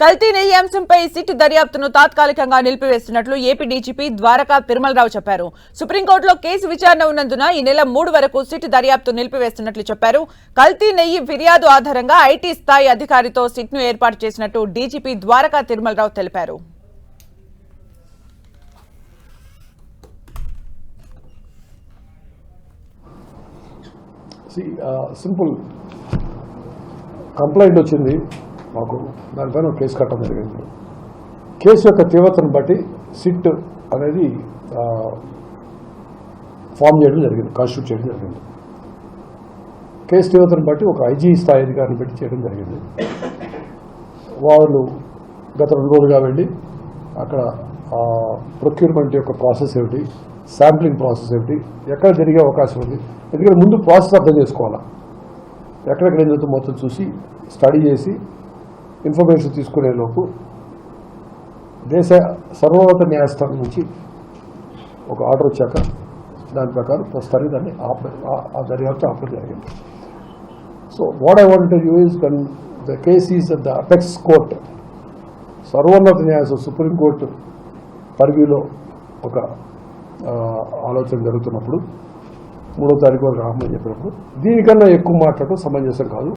కల్తీ నెయ్యి అంశంపై సిట్ దర్యాప్తును తాత్కాలికంగా నిలిపివేస్తున్నట్లు ఏపీ డీజీపీ ద్వారకా తిరుమలరావు చెప్పారు. సుప్రీంకోర్టులో కేసు విచారణ ఉన్నందున ఈ నెల మూడు వరకు సిట్ దర్యాప్తు నిలిపివేస్తున్నట్లు చెప్పారు. కల్తీ నెయ్యి ఫిర్యాదు ఆధారంగా ఐటీ స్థాయి అధికారితో సిట్ను ఏర్పాటు చేసినట్టు డీజీపీ ద్వారకా తిరుమలరావు తెలిపారు. సింపుల్ కంప్లైంట్ వచ్చింది. మాకు దానిపైన ఒక కేసు కట్టడం జరిగింది. కేసు యొక్క తీవ్రతను బట్టి సిట్ అనేది ఫామ్ చేయడం జరిగింది కాన్స్టిట్యూట్ చేయడం జరిగింది. కేసు తీవ్రతను బట్టి ఒక ఐజీ స్థాయి అధికారిని పెట్టి చేయడం జరిగింది. వాళ్ళు గత రెండు రోజులుగా వెళ్ళి అక్కడ ప్రొక్యూర్మెంట్ యొక్క ప్రాసెస్ ఏమిటి శాంప్లింగ్ ప్రాసెస్ ఏమిటి ఎక్కడ జరిగే అవకాశం ఉంది ఎందుకంటే ముందు ప్రాసెస్ అర్థం చేసుకోవాలా. ఎక్కడెక్కడ ఏం జరుగుతుందో మొత్తం చూసి స్టడీ చేసి ఇన్ఫర్మేషన్ తీసుకునే లోపు దేశ సర్వోన్నత న్యాయస్థానం నుంచి ఒక ఆర్డర్ వచ్చాక దాని ప్రకారం ప్రస్తుతానికి దాన్ని ఆప ఆ- దర్యాప్తు ఆపడం జరిగింది. So what I want you is can the case is the apex court సర్వోన్నత న్యాయస్థానం సుప్రీంకోర్టు పరిధిలో ఒక ఆలోచన జరుగుతున్నప్పుడు మూడో తారీఖు వరకు రామని చెప్పినప్పుడు దీనికన్నా ఎక్కువ మాట్లాడటం సమంజసం కాదు.